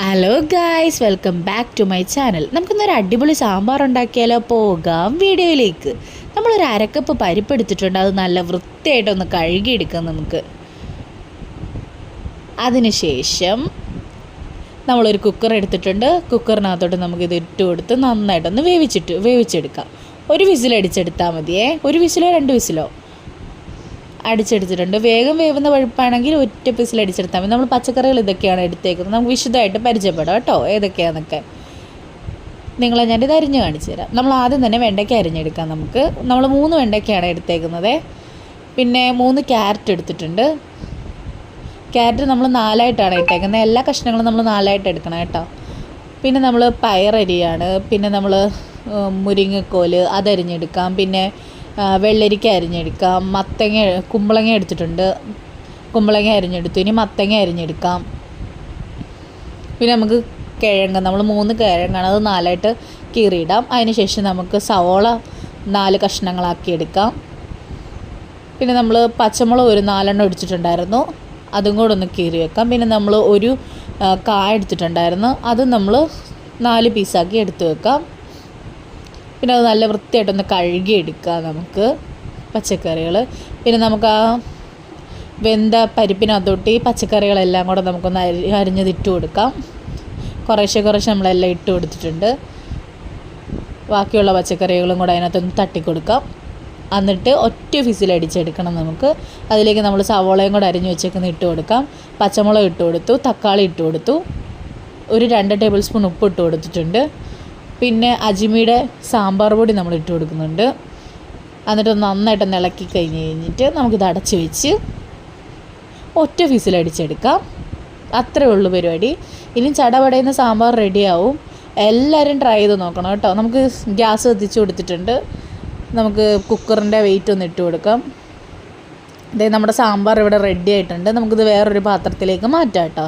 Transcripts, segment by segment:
Hello guys welcome back to my channel നമുക്കിന്നൊരു അടിപൊളി സാമ്പാർ ഉണ്ടാക്കിയാലോ പോകാം വീഡിയോയിലേക്ക്. നമ്മളൊരു അരക്കപ്പ് പരിപ്പെടുത്തിട്ടുണ്ട് അത് നല്ല വൃത്തിയായിട്ടൊന്ന് കഴുകിയെടുക്കാം നമുക്ക്. അതിനുശേഷം നമ്മളൊരു കുക്കർ എടുത്തിട്ടുണ്ട്. കുക്കറിനകത്തോട്ട് നമുക്കിത് ഇട്ട് കൊടുത്ത് നന്നായിട്ടൊന്ന് വേവിച്ചിട്ട് വേവിച്ചെടുക്കാം. ഒരു വിസിലടിച്ചെടുത്താൽ മതിയേ. ഒരു വിസിലോ രണ്ട് വിസിലോ? അടിച്ചെടുത്തിട്ടുണ്ട്. വേഗം വേവുന്ന പഴുപ്പാണെങ്കിൽ ഒറ്റ പീസിൽ അടിച്ചെടുത്താൽ മതി. നമ്മൾ പച്ചക്കറികൾ ഇതൊക്കെയാണ് എടുത്തേക്കുന്നത്. നമുക്ക് വിശദമായിട്ട് പരിചയപ്പെടാം കേട്ടോ. ഏതൊക്കെയാണെന്നൊക്കെ നിങ്ങളെ ഞാനിത് അരിഞ്ഞ് കാണിച്ചു തരാം. നമ്മൾ ആദ്യം തന്നെ വെണ്ടയ്ക്ക അരിഞ്ഞെടുക്കാം നമുക്ക്. നമ്മൾ മൂന്ന് വെണ്ടയ്ക്കയാണ് എടുത്തേക്കുന്നത്. പിന്നെ മൂന്ന് ക്യാരറ്റ് എടുത്തിട്ടുണ്ട്. ക്യാരറ്റ് നമ്മൾ നാലായിട്ടാണ് ഇട്ടേക്കുന്നത്. എല്ലാ കഷ്ണങ്ങളും നമ്മൾ നാലായിട്ട് എടുക്കണം കേട്ടോ. പിന്നെ നമ്മൾ പയറരിയാണ് പിന്നെ നമ്മൾ മുരിങ്ങക്കോൽ അതരിഞ്ഞെടുക്കാം. പിന്നെ വെള്ളരിക്ക അരിഞ്ഞെടുക്കാം. മത്തങ്ങ കുമ്പളങ്ങ എടുത്തിട്ടുണ്ട്. കുമ്പളങ്ങ അരിഞ്ഞെടുത്തു. ഇനി മത്തങ്ങ അരിഞ്ഞെടുക്കാം. പിന്നെ നമുക്ക് കിഴങ്ങ്. നമ്മൾ മൂന്ന് കിഴങ്ങാണ്. അത് നാലായിട്ട് കീറിയിടാം. അതിന് ശേഷം നമുക്ക് സവോള നാല് കഷ്ണങ്ങളാക്കി എടുക്കാം. പിന്നെ നമ്മൾ പച്ചമുളക് ഒരു നാലെണ്ണം ഒടിച്ചിട്ടുണ്ടായിരുന്നു അതും കൂടെ ഒന്ന് കീറി വെക്കാം. പിന്നെ നമ്മൾ ഒരു കായ എടുത്തിട്ടുണ്ടായിരുന്നു. അത് നമ്മൾ നാല് പീസാക്കി എടുത്ത് വെക്കാം. പിന്നെ അത് നല്ല വൃത്തിയായിട്ടൊന്ന് കഴുകിയെടുക്കുക നമുക്ക് പച്ചക്കറികൾ പിന്നെ നമുക്ക് ആ വെന്ത പരിപ്പിനകത്തോട്ട് ഈ പച്ചക്കറികളെല്ലാം കൂടെ നമുക്കൊന്ന് അരി അരിഞ്ഞത് ഇട്ട് കൊടുക്കാം. കുറേശ്ശെ കുറേശ്ശെ നമ്മളെല്ലാം ഇട്ട് കൊടുത്തിട്ടുണ്ട്. ബാക്കിയുള്ള പച്ചക്കറികളും കൂടെ അതിനകത്തൊന്ന് തട്ടിക്കൊടുക്കാം. എന്നിട്ട് ഒറ്റ ഫിസിൽ അടിച്ചെടുക്കണം നമുക്ക്. അതിലേക്ക് നമ്മൾ സവോളയും കൂടെ അരിഞ്ഞ് വെച്ചേക്കുന്ന ഇട്ട് കൊടുക്കാം. പച്ചമുളക് ഇട്ട് കൊടുത്തു തക്കാളി ഇട്ട് കൊടുത്തു. ഒരു രണ്ട് ടേബിൾ സ്പൂൺ ഉപ്പ് ഇട്ട് കൊടുത്തിട്ടുണ്ട്. പിന്നെ അജിമിയുടെ സാമ്പാർ പൊടി നമ്മൾ ഇട്ട് കൊടുക്കുന്നുണ്ട്. എന്നിട്ട് നന്നായിട്ട് ഇളക്കി കഴിഞ്ഞ് കഴിഞ്ഞിട്ട് നമുക്കിത് അടച്ച് വെച്ച് ഒറ്റ ഫീസിൽ അടിച്ചെടുക്കാം. അത്രേ ഉള്ളൂ പരിപാടി. ഇനി ചടപടയുന്ന സാമ്പാർ റെഡിയാവും. എല്ലാവരും ട്രൈ ചെയ്ത് നോക്കണം കേട്ടോ. നമുക്ക് ഗ്യാസ് കത്തിച്ച് കൊടുത്തിട്ടുണ്ട്. നമുക്ക് കുക്കറിന്റെ വെയിറ്റ് ഒന്ന് ഇട്ട് കൊടുക്കാം. ഇതേ നമ്മുടെ സാമ്പാർ ഇവിടെ റെഡി ആയിട്ടുണ്ട്. നമുക്കിത് വേറൊരു പാത്രത്തിലേക്ക് മാറ്റാം കേട്ടോ.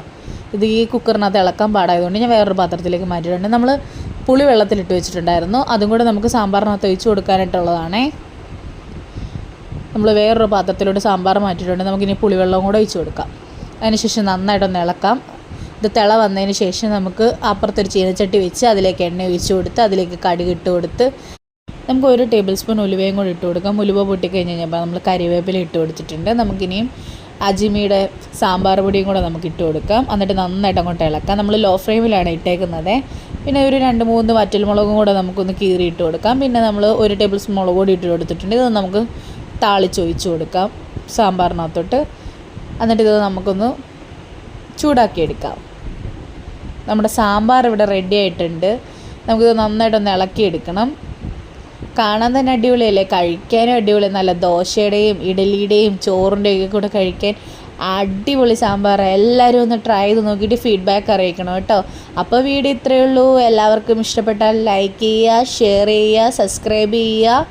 ഇത് ഈ കുക്കറിനകത്ത് ഇളക്കാൻ പാടായതുകൊണ്ട് ഞാൻ വേറൊരു പാത്രത്തിലേക്ക് മാറ്റിയിട്ടുണ്ട്. നമ്മൾ പുളി വെള്ളത്തിലിട്ട് വെച്ചിട്ടുണ്ടായിരുന്നു. അതും കൂടെ നമുക്ക് സാമ്പാറിനകത്ത് ഒഴിച്ച് കൊടുക്കാനായിട്ടുള്ളതാണേ. നമ്മൾ വേറൊരു പാത്രത്തിലോട്ട് സാമ്പാർ മാറ്റിയിട്ടുണ്ട്. നമുക്കിനി പുളിവെള്ളവും കൂടെ ഒഴിച്ച് കൊടുക്കാം. അതിനുശേഷം നന്നായിട്ടൊന്ന് ഇളക്കാം. ഇത് തിള വന്നതിന് ശേഷം നമുക്ക് അപ്പുറത്തൊരു ചീനച്ചട്ടി വെച്ച് അതിലേക്ക് എണ്ണ ഒഴിച്ച് കൊടുത്ത് അതിലേക്ക് കടുക് ഇട്ട് കൊടുത്ത് നമുക്ക് ഒരു ടേബിൾ സ്പൂൺ ഉലുവയും കൂടി ഇട്ട് കൊടുക്കാം. ഉലുവ പൊട്ടിക്കഴിഞ്ഞ് കഴിഞ്ഞപ്പോൾ നമ്മൾ കരിവേപ്പില ഇട്ട് കൊടുത്തിട്ടുണ്ട്. നമുക്കിനിയും അജിമിയുടെ സാമ്പാർ പൊടിയും കൂടെ നമുക്ക് ഇട്ട് കൊടുക്കാം. എന്നിട്ട് നന്നായിട്ട് അങ്ങോട്ട് ഇളക്കാം. നമ്മൾ ലോ ഫ്ലെയിമിലാണ് ഇട്ടേക്കുന്നത്. പിന്നെ ഒരു രണ്ട് മൂന്ന് വറ്റൽമുളകും കൂടെ നമുക്കൊന്ന് കീറി ഇട്ട് കൊടുക്കാം. പിന്നെ നമ്മൾ ഒരു ടേബിൾ സ്പൂൺ മുളക് പൊടി ഇട്ട് കൊടുത്തിട്ടുണ്ട്. ഇത് നമുക്ക് താളിച്ചൊഴിച്ച് കൊടുക്കാം സാമ്പാറിനകത്തോട്ട്. എന്നിട്ട് ഇത് നമുക്കൊന്ന് ചൂടാക്കിയെടുക്കാം നമ്മുടെ സാമ്പാർ ഇവിടെ റെഡി ആയിട്ടുണ്ട്. നമുക്കിത് നന്നായിട്ടൊന്ന് ഇളക്കിയെടുക്കണം. കാണാൻ തന്നെ അടിപൊളിയല്ലേ? കഴിക്കാനും അടിപൊളി. നല്ല ദോശയുടെയും ഇഡലിയുടെയും ചോറിന്റെയൊക്കെ കൂടെ കഴിക്കാൻ അടിപൊളി സാമ്പാർ. എല്ലാവരും ഒന്ന് ട്രൈ ചെയ്ത് നോക്കിയിട്ട് ഫീഡ്ബാക്ക് അറിയിക്കണം കേട്ടോ. അപ്പോൾ വീഡിയോ ഇത്രയേ ഉള്ളൂ. എല്ലാവർക്കും ഇഷ്ടപ്പെട്ടാൽ ലൈക്ക് ചെയ്യുക ഷെയർ ചെയ്യുക സബ്സ്ക്രൈബ് ചെയ്യുക.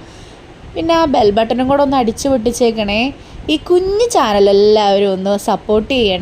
പിന്നെ ആ ബെൽ ബട്ടണും കൂടെ ഒന്ന് അടിച്ചു പൊട്ടിച്ചേക്കണേ. ഈ കുഞ്ഞു ചാനൽ എല്ലാവരും ഒന്ന് സപ്പോർട്ട് ചെയ്യണേ.